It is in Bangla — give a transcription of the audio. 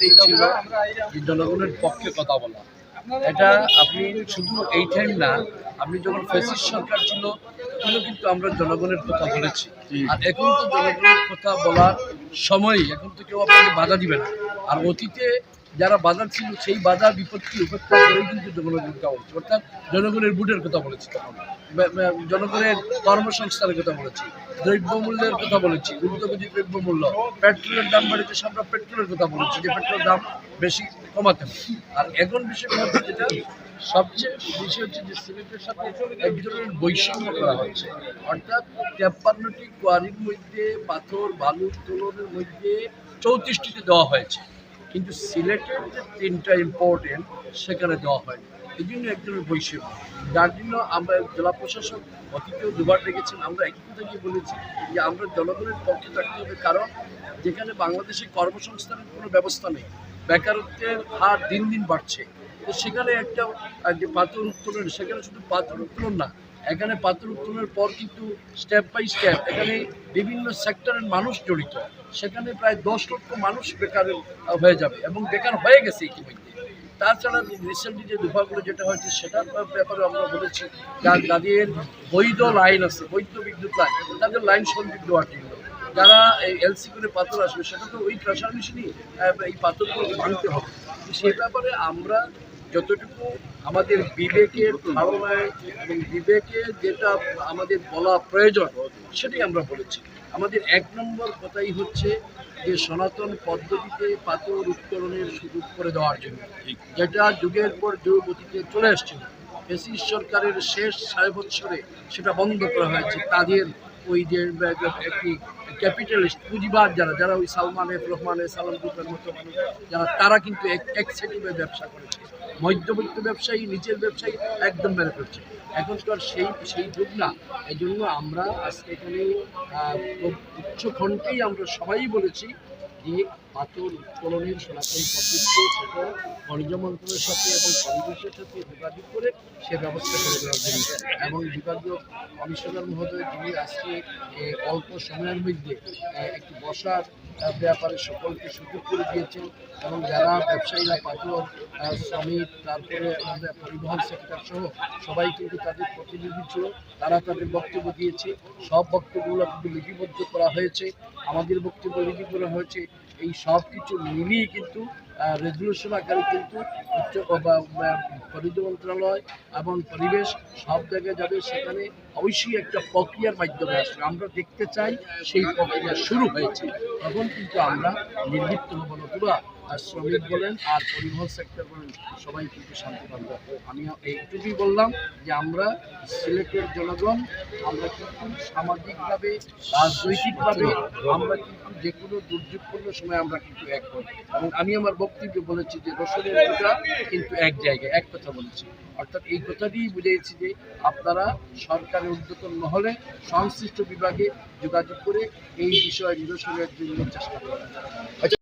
একটাই ছিল জনগণের পক্ষে কথা বলা। এটা আপনি শুধু এই টাইম না, আপনি যখন ফেসিস সরকার ছিল, তখনও কিন্তু আমরা জনগণের কথা বলেছি। আর এখন তো জনগণের কথা বলার সময় এখন তো কেউ আপনাকে বাধা দিবে না। আর অতীতে যারা বাধা ছিল, সেই বাধা বিপত্তি উপেক্ষা করেই কিন্তু জনগণের কথা বলছি অর্থাৎ জনগণের বুটের কথা বলেছি তখন। জনগণের কর্মসংস্থানের কথা বলেছি। দ্রব্যমূল্যের কথা বলেছি। ঊর্ধ্বগতি দ্রব্যমূল্য, পেট্রোলের দাম সব আমরা পেট্রোলের কথা বলেছি, যে পেট্রোলের দাম বেশি কমাতে হবে। আর এখন বিষয় হচ্ছে যেটা, সবচেয়ে বেশি হচ্ছে যে সিমেন্টের সাথে এক ধরনের বৈষম্য করা হচ্ছে। অর্থাৎ তেপ্পান্নটি কোয়ারির মধ্যে পাথর বালু তোলনের মধ্যে চৌত্রিশটিতে দেওয়া হয়েছে। কিন্তু সিলেটের যে তিনটা ইম্পর্টেন্ট সেখানে দেওয়া হয়। এই জন্য এক ধরনের বৈষম্য। যার জন্য আমরা জেলা প্রশাসক অতীতেও দুবার ডেকেছেন। আমরা একই কথা গিয়ে বলেছি যে আমরা জনগণের পক্ষে থাকতে হবে। কারণ যেখানে বাংলাদেশে কর্মসংস্থানের কোনো ব্যবস্থা নেই, বেকারত্বের হার দিন দিন বাড়ছে। তো সেখানে একটা যে পাথর উত্তোলন, সেখানে শুধু পাথর উত্তোলন না এখানে পাথর উত্তোলনের পর কিন্তু স্টেপ বাই স্টেপ এখানে বিভিন্ন সেক্টরের মানুষ জড়িত। সেখানে প্রায় দশ লক্ষ মানুষ বেকার হয়ে যাবে এবং বেকার হয়ে গেছে ইতিমধ্যে। তাছাড়া রিসেন্টলি যে দফাগুলো যেটা হয়েছে সেটার ব্যাপারে আমরা বলেছি যাদের বৈধ লাইন আছে, বৈধ বিদ্যুৎ লাইন তাদের লাইন সংযোগ দেওয়ার জন্য। যারা এই এলসি করে পাথর আসবে, সেটা তো ওই ক্রাশার মেশিনই এই পাথরগুলো ভাঙতে হবে। সেই ব্যাপারে আমরা যতটুকু আমাদের বিবেকের ধারণায় এবং বিবেকে যেটা আমাদের বলা প্রয়োজন, সেটাই আমরা বলেছি। আমাদের এক নম্বর কথাই হচ্ছে যে সনাতন পদ্ধতিতে পাথর উত্তোলনের সুযোগ করে দেওয়ার জন্য, যেটা যুগের পর যুগ অতীতে চলে আসছিল ব্রিটিশ সরকারের শেষ ছয় বছরে সেটা বন্ধ করা হয়েছে। তাদের ওই যে একটি ক্যাপিটালিস্ট, পুঁজিবাদ যারা যারা ওই সালমান এফ রহমান সালাম যারা, তারা কিন্তু এক এক এক্সেটিভে ব্যবসা করেছে। মধ্যবিত্ত ব্যবসায়ী, নিজের ব্যবসায়ী একদম বেড়ে পড়ছে এখন তো আর সেই সেই যুগ না এই জন্য আমরা আজকে এখানে উচ্চখণ্ডেই আমরা সবাই বলেছি যে পাথর উত্তোলনের সনাতন পদ্ধতিতে সেটা মন্ত্রণের সাথে এবং পরিবেশের সাথে যোগাযোগ করে সে ব্যবস্থা করে দেওয়ার জন্য। এবং বিভাগীয় কমিশনার মহোদয় যিনি আজকে অল্প সময়ের মধ্যে একটি বসার ব্যাপারে সকলকে সুযোগ করে দিয়েছেন। এবং যারা ব্যবসায়ীরা পাথর শ্রমিক তারপরে পরিবহন সেক্টর সহ সবাই কিন্তু তাদের প্রতিনিধি ছিল, তারা তাদের বক্তব্য দিয়েছে। সব বক্তব্যগুলো কিন্তু লিপিবদ্ধ করা হয়েছে। আমাদের বক্তব্য লিপি করা হয়েছে। এই সব কিছু মিলিয়ে কিন্তু রেজলিউশন আকারে কিন্তু উচ্চ খনিজ মন্ত্রণালয় এবং পরিবেশ সব জায়গায় যাবে, সেখানে অবশ্যই একটা প্রক্রিয়ার মাধ্যমে আসবে। আমরা দেখতে চাই সেই প্রক্রিয়া শুরু হয়েছে তখন কিন্তু আমরা নির্দিষ্ট নতুবা আর শ্রমিক বলেন আর পরিবহন সেক্টর বলেন, সবাই কিন্তু শান্তি পাবে। আমি এইটুকুই বললাম যে আমরা সিলেটের জনগণ, আমরা কিন্তু সামাজিকভাবে, রাজনৈতিকভাবে, আমরা কিন্তু যে কোনো দুর্যোগপূর্ণ সময় আমরা কিন্তু এক হই। এবং আমি আমার বক্তব্যে বলেছি যে রসুনের দুটা কিন্তু এক জায়গায়, এক কথা বলেছি। অর্থাৎ এই কথাটিই বুঝিয়েছি যে আপনারা সরকারের উদ্যোতন মহলে সংশ্লিষ্ট বিভাগে যোগাযোগ করে এই বিষয় নিরসনের জন্য চেষ্টা করবেন